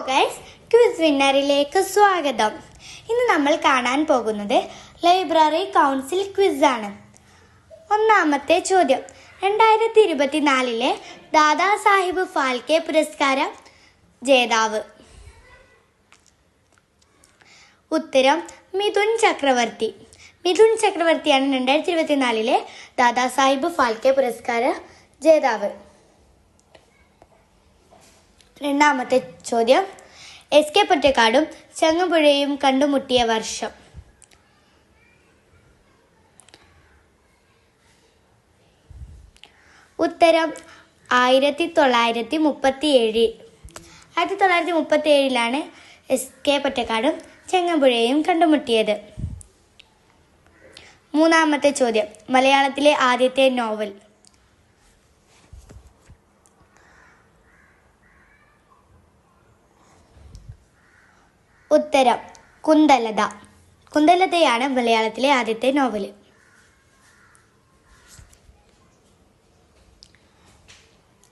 Guys quiz വിന്നറിലേക്ക് സ്വാഗതം. ഇന്ന് നമ്മൾ കാണാൻ പോകുന്നത് ലൈബ്രറി കൗൺസിൽ ക്വിസ് ആണ്. ഒന്നാമത്തെ ചോദ്യം. രണ്ടായിരത്തി ഇരുപത്തിനാലിലെ ദാദാ സാഹിബ് ഫാൽക്കെ പുരസ്കാരം ജേതാവ്. ഉത്തരം മിഥുൻ ചക്രവർത്തി. മിഥുൻ ചക്രവർത്തിയാണ് രണ്ടായിരത്തി ഇരുപത്തിനാലിലെ ദാദാ സാഹിബ് ഫാൽക്കെ പുരസ്കാര ജേതാവ്. രണ്ടാമത്തെ ചോദ്യം. എസ് കെ പൊറ്റക്കാടും ചങ്ങമ്പുഴയും കണ്ടുമുട്ടിയ വർഷം. ഉത്തരം ആയിരത്തി തൊള്ളായിരത്തി മുപ്പത്തി ഏഴ് ആയിരത്തി തൊള്ളായിരത്തി മുപ്പത്തി ഏഴിലാണ് എസ് കെ പൊറ്റക്കാടും ചെങ്ങമ്പുഴയും കണ്ടുമുട്ടിയത്. മൂന്നാമത്തെ ചോദ്യം. മലയാളത്തിലെ ആദ്യത്തെ നോവൽ. ഉത്തരം കുന്തലത. കുന്തലതയാണ് മലയാളത്തിലെ ആദ്യത്തെ നോവൽ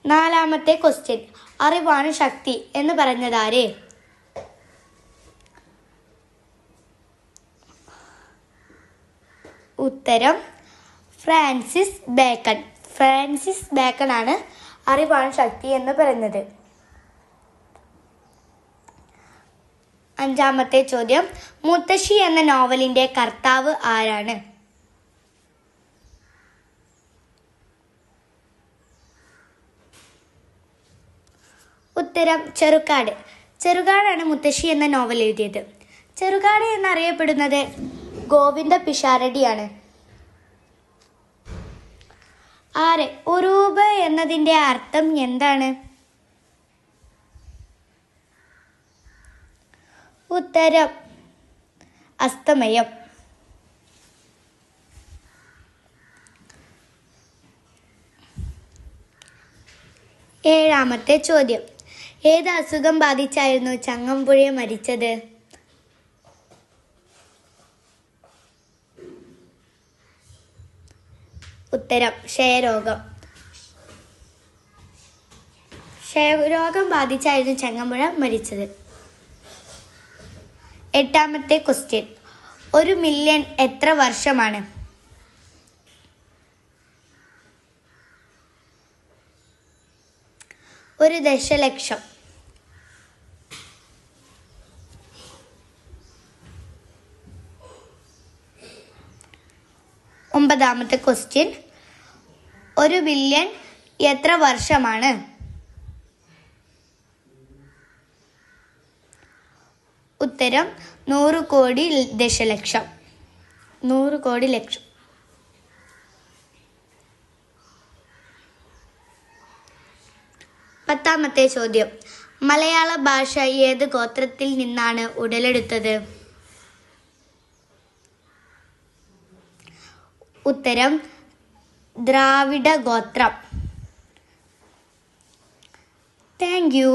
നാലാമത്തെ ക്വസ്റ്റ്യൻ അറിവാണ് ശക്തി എന്ന് പറഞ്ഞതാര്? ഉത്തരം ഫ്രാൻസിസ് ബേക്കൺ. ഫ്രാൻസിസ് ബേക്കൺ ആണ് അറിവാണ് ശക്തി എന്ന് പറയുന്നത് അഞ്ചാമത്തെ ചോദ്യം മുത്തശ്ശി എന്ന നോവലിന്റെ കർത്താവ് ആരാണ്? ഉത്തരം ചെറുക്കാട് ചെറുകാടാണ് മുത്തശ്ശി എന്ന നോവൽ എഴുതിയത്. ചെറുകാട് എന്നറിയപ്പെടുന്നത് ഗോവിന്ദ പിഷാരടിയാണ്. ആറ് ഉറൂബ് എന്നതിന്റെ അർത്ഥം എന്താണ്? ഉത്തരം. അസ്തമയം. ഏഴാമത്തെ ചോദ്യം. ഏത് അസുഖം ബാധിച്ചായിരുന്നു ചങ്ങമ്പുഴയെ മരിച്ചത്? ഉത്തരം ക്ഷയരോഗം. ക്ഷയരോഗം ബാധിച്ചായിരുന്നു ചങ്ങമ്പുഴ മരിച്ചത്. എട്ടാമത്തെ ക്വസ്റ്റ്യൻ. ഒരു മില്യൺ എത്ര വർഷമാണ്? ഒരു ദശലക്ഷം. ഒമ്പതാമത്തെ ക്വസ്റ്റ്യൻ. ഒരു ബില്യൺ എത്ര വർഷമാണ്? ഉത്തരം നൂറ് കോടി ദശലക്ഷം. നൂറ് കോടി ലക്ഷം. പത്താമത്തെ ചോദ്യം. മലയാള ഭാഷ ഏത് ഗോത്രത്തിൽ നിന്നാണ് ഉടലെടുത്തത്? ഉത്തരം ദ്രാവിഡ ഗോത്രം. Thank you